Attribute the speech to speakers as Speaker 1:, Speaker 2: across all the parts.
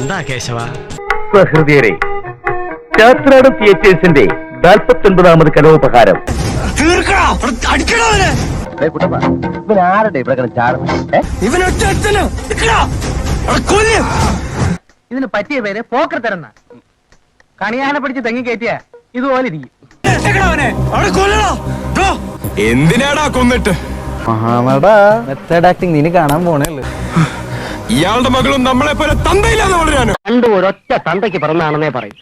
Speaker 1: എന്താ കേശവ?
Speaker 2: സഹൃദയരെ ചാത്രാട് തിയേറ്റേഴ്സിന്റെ നാൽപ്പത്തി ഒൻപതാമത് കലോപഹാരം
Speaker 3: ഇതിന് പറ്റിയ പേര് പോക്കർ തരുന്ന കണിയാനെ പിടിച്ച് തെങ്ങി കയറ്റിയ ഇതുപോലെ ഇരിക്കും.
Speaker 4: എന്തിനാടാ കൊന്നിട്ട്?
Speaker 3: മെത്തേഡ് ആക്ടിങ് നിന് കാണാൻ പോണേ
Speaker 4: ഇയാളുടെ മകളും നമ്മളെ പോലെ തന്തയില്ലാതെ വളരാനോ
Speaker 3: രണ്ടും ഒരൊറ്റ തന്തയ്ക്ക് പിറന്നാണെന്നേ പറയും.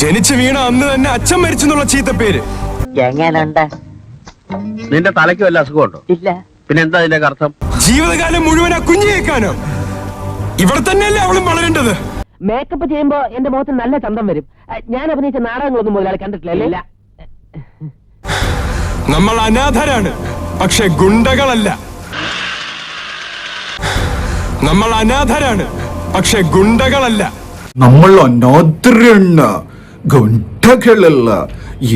Speaker 4: ജനിച്ചു വീണ അന്ന് തന്നെ അച്ഛൻ മരിച്ചെന്നുള്ള ചീത്ത പേര്.
Speaker 3: എങ്ങനുണ്ട്
Speaker 2: നിന്റെ തലയ്ക്ക് വല്ല അസുഖമുണ്ടോ?
Speaker 3: ഇല്ല.
Speaker 2: പിന്നെ എന്താ അതിന്റെ അർത്ഥം
Speaker 4: ജീവിതകാലം മുഴുവൻ ആ കുഞ്ഞു കേൾക്കാനോ ഇവിടെ തന്നെയല്ലേ അവളും വളരേണ്ടത്.
Speaker 3: മേക്കപ്പ് ചെയ്യുമ്പോ എന്റെ മുഖത്ത് നല്ല ചന്തം വരും. അഹ് ഞാൻ അഭിനയിച്ച നാടകങ്ങളൊന്നും മുതലാളി കണ്ടിട്ടില്ല ഇല്ല.
Speaker 4: നമ്മൾ അനാഥരാണ് പക്ഷെ ഗുണ്ടകളല്ല. നമ്മൾ അനാഥരാണ് പക്ഷെ ഗുണ്ടകളല്ല.
Speaker 5: നമ്മൾ അനാഥരണ്ണ ഗുണ്ടകളല്ല.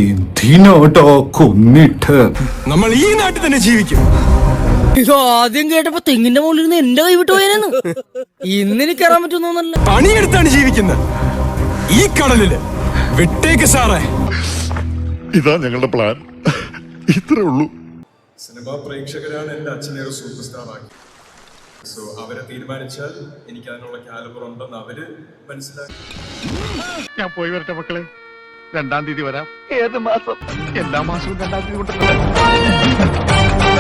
Speaker 5: എന്തിനോട്ടോ കൊന്നിട്ട്?
Speaker 4: നമ്മൾ ഈ നാട്ടിൽ തന്നെ ജീവിക്കും.
Speaker 6: ഇത് ആദ്യം കേട്ടപ്പോ തെങ്ങിന്റെ മുകളിൽ നിന്ന് എന്റെ കൈ വിട്ടു ഇന്നിനി ഇന്നിന് കയറാൻ പറ്റുന്നല്ല
Speaker 4: പണിയെടുത്താണ് ജീവിക്കുന്നത്. ഈ കടലിൽ വിട്ടേക്ക് സാറേ.
Speaker 7: ഇതാ ഞങ്ങളുടെ പ്ലാൻ. ഇത്രേ ഉള്ളൂ.
Speaker 4: സിനിമാ പ്രേക്ഷകരാണ് എന്റെ അച്ഛനെ ഒരു സൂപ്പർ സ്റ്റാർ ആക്കി സോ അവരെ തീരുമാനിച്ചാൽ എനിക്ക് അതിനുള്ള കാലിബർ ഉണ്ടെന്ന് അവർ മനസ്സിലാക്കി.
Speaker 7: ഞാൻ പോയി വരട്ടെ മക്കളെ. രണ്ടാം തീയതി വരാം. ഏത് മാസം? എല്ലാ മാസവും രണ്ടാം തീയതി കൊണ്ടല്ലോ